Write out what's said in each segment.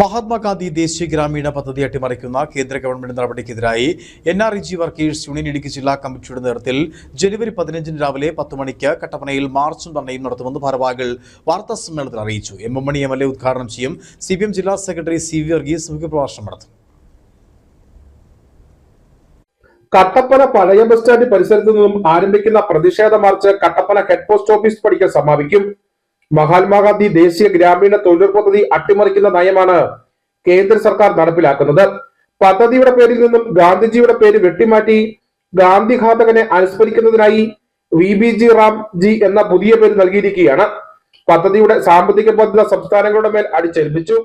മഹാത്മാഗാന്ധി ദേശീയ ഗ്രാമീണ പദ്ധതി അട്ടിമറിക്കുന്ന കേന്ദ്ര government നടപടിക്കെതിരായി N R E G workers union Idukki ജില്ലാ കമ്മിറ്റിയുടെ നേതൃത്വത്തിൽ ജനുവരി പതിനഞ്ചിന് രാവിലെ പത്ത് മണിക്ക് കട്ടപ്പനയിൽ മാർച്ചും ധർണയും നടത്തുമെന്ന് ഭാരവാഹികൾ വാർത്താ സമ്മേളനത്തിൽ അറിയിച്ചു. M M Mani M L A ഉദ്ഘാടനം ചെയ്യും. സി പി എം ജില്ലാ സെക്രട്ടറി സി വി വർഗീസ് മുഖ്യപ്രഭാഷണം നടത്തും. കട്ടപ്പന പഴയ ബസ് സ്റ്റാൻഡ് പരിസരത്ത് നിന്നും ആരംഭിക്കുന്ന പ്രതിഷേധ march Kattappana head post office പടിക്കൽ സമാപിക്കും. മഹാത്മാഗാന്ധി ദേശീയ ഗ്രാമീണ തൊഴിലുറപ്പ് പദ്ധതി അട്ടിമറിക്കുന്ന നയമാണ് കേന്ദ്ര സർക്കാർ നടപ്പിലാക്കുന്നത്. പദ്ധതിയുടെ പേരിൽ നിന്നും ഗാന്ധിജിയുടെ പേര് വെട്ടിമാറ്റി ഗാന്ധിഘാതകനെ അനുസ്മരിക്കുന്നതിനായി V B G Ram G എന്ന പുതിയ പേര് നൽകിയിരിക്കുകയാണ്. പദ്ധതിയുടെ സാമ്പത്തിക ബാധ്യത സംസ്ഥാനങ്ങളുടെ മേൽ അടിച്ചേൽപ്പിച്ചു.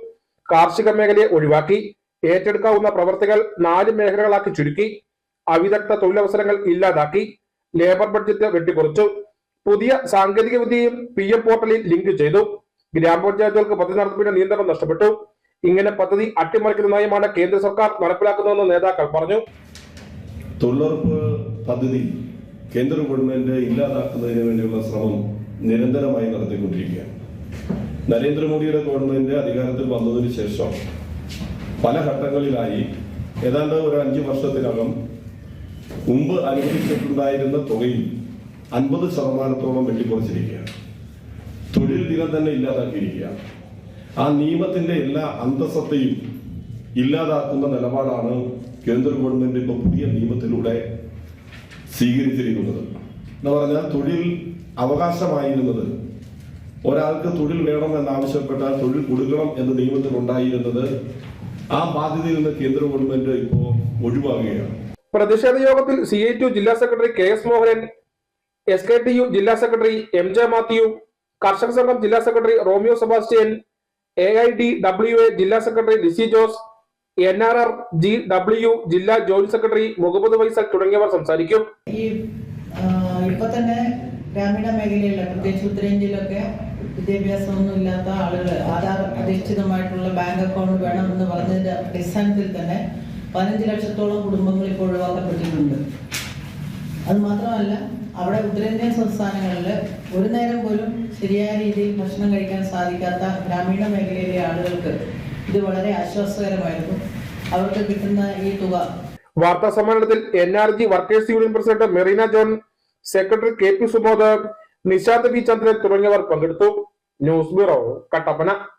കാർഷിക മേഖലയെ ഒഴിവാക്കി. ഏറ്റെടുക്കാവുന്ന പ്രവർത്തികൾ നാല് മേഖലകളാക്കി ചുരുക്കി. അവിദഗ്ധ തൊഴിലവസരങ്ങൾ ഇല്ലാതാക്കി. ലേബർ ബഡ്ജറ്റ് വെട്ടിക്കുറച്ചു. പുതിയ സാങ്കേതിക വിദ്യയും പി എം പോർട്ടലിൽ ലിങ്ക് ചെയ്തു. ഗ്രാമപഞ്ചായത്തുകൾക്ക് പദ്ധതി നടത്തിപ്പിന്റെ നിയന്ത്രണം നഷ്ടപ്പെട്ടു. ഇങ്ങനെ പദ്ധതി അട്ടിമറിക്കുന്ന നയമാണ് കേന്ദ്ര സർക്കാർ നടപ്പിലാക്കുന്നതെന്ന് നേതാക്കൾ പറഞ്ഞു. തൊഴിലുറപ്പ് പദ്ധതി കേന്ദ്ര ഗവൺമെന്റ് ഇല്ലാതാക്കുന്നതിന് വേണ്ടിയുള്ള ശ്രമം നിരന്തരമായി നടത്തിക്കൊണ്ടിരിക്കുകയാണ്. നരേന്ദ്രമോദിയുടെ ഗവൺമെന്റ് അധികാരത്തിൽ വന്നതിന് ശേഷം പല ഘട്ടങ്ങളിലായി ഏതാണ്ട് ഒരു അഞ്ച് വർഷത്തിനകം മുമ്പ് അനുവദിച്ചിട്ടുണ്ടായിരുന്ന തുകയിൽ അൻപത് ശതമാനത്തോളം വെട്ടിക്കുറച്ചിരിക്കുകയാണ്. തൊഴിൽ ദിനം തന്നെ ഇല്ലാതാക്കിയിരിക്കുകയാണ്. ആ നിയമത്തിന്റെ എല്ലാ അന്തസ്സത്തെയും ഇല്ലാതാക്കുന്ന നിലപാടാണ് കേന്ദ്ര ഗവൺമെന്റ് ഇപ്പൊ പുതിയ നിയമത്തിലൂടെ സ്വീകരിച്ചിരിക്കുന്നത്. എന്ന് പറഞ്ഞാൽ തൊഴിൽ അവകാശമായിരുന്നത് ഒരാൾക്ക് തൊഴിൽ വേണം എന്നാവശ്യപ്പെട്ടാൽ തൊഴിൽ കൊടുക്കണം എന്ന് നിയമത്തിൽ ഉണ്ടായിരുന്നത് ആ ബാധ്യതയിൽ നിന്ന് കേന്ദ്ര ഗവൺമെന്റ് ഇപ്പോ ഒഴിവാകുകയാണ്. പ്രതിഷേധ യോഗത്തിൽ സി ഐ ടു ജില്ലാ secretary K S Mohanan S K T U ജില്ലാ സെക്രട്ടറി എം ജെ മാത്യു കർഷക സംഘം ജില്ലാ secretary Romeo Sebastian A I D W A ജില്ലാ secretary Lissy Jose N R R G W ജില്ലാ ജോയിന്റ് സെക്രട്ടറി മുഹമ്മദ് ഫൈസൽ തുടങ്ങിയവർ സംസാരിക്കും. ഈ ഇപ്പൊ തന്നെ ഗ്രാമീണ മേഖലയിലെ പ്രത്യേകിച്ച് ഉത്തരേന്ത്യയിലൊക്കെ വിദ്യാഭ്യാസമൊന്നും ഇല്ലാത്ത ആളുകൾ ആധാർ അധിഷ്ഠിതമായിട്ടുള്ള ബാങ്ക് അക്കൗണ്ട് വേണം എന്ന് പറഞ്ഞതിന്റെ അടിസ്ഥാനത്തിൽ തന്നെ പതിനഞ്ച് ലക്ഷത്തോളം കുടുംബങ്ങൾ ഇപ്പോൾ ഒഴിവാക്കപ്പെട്ടിട്ടുണ്ട്. അത് മാത്രമല്ല അവിടെ ഉത്തരേന്ത്യൻ സംസ്ഥാനങ്ങളിൽ ഒരു നേരം പോലും ശരിയായ രീതിയിൽ ഭക്ഷണം കഴിക്കാൻ സാധിക്കാത്ത ഗ്രാമീണ മേഖലയിലെ ആളുകൾക്ക് ഇത് വളരെ ആശ്വാസകരമായിരുന്നു. അവർക്ക് കിട്ടുന്ന ഈ തുക. വാർത്താ സമ്മേളനത്തിൽ N R G workers union president Merina John secretary K P Subodh Nishad V Chandran തുടങ്ങിയവർ പങ്കെടുത്തു. News bureau Kattappana.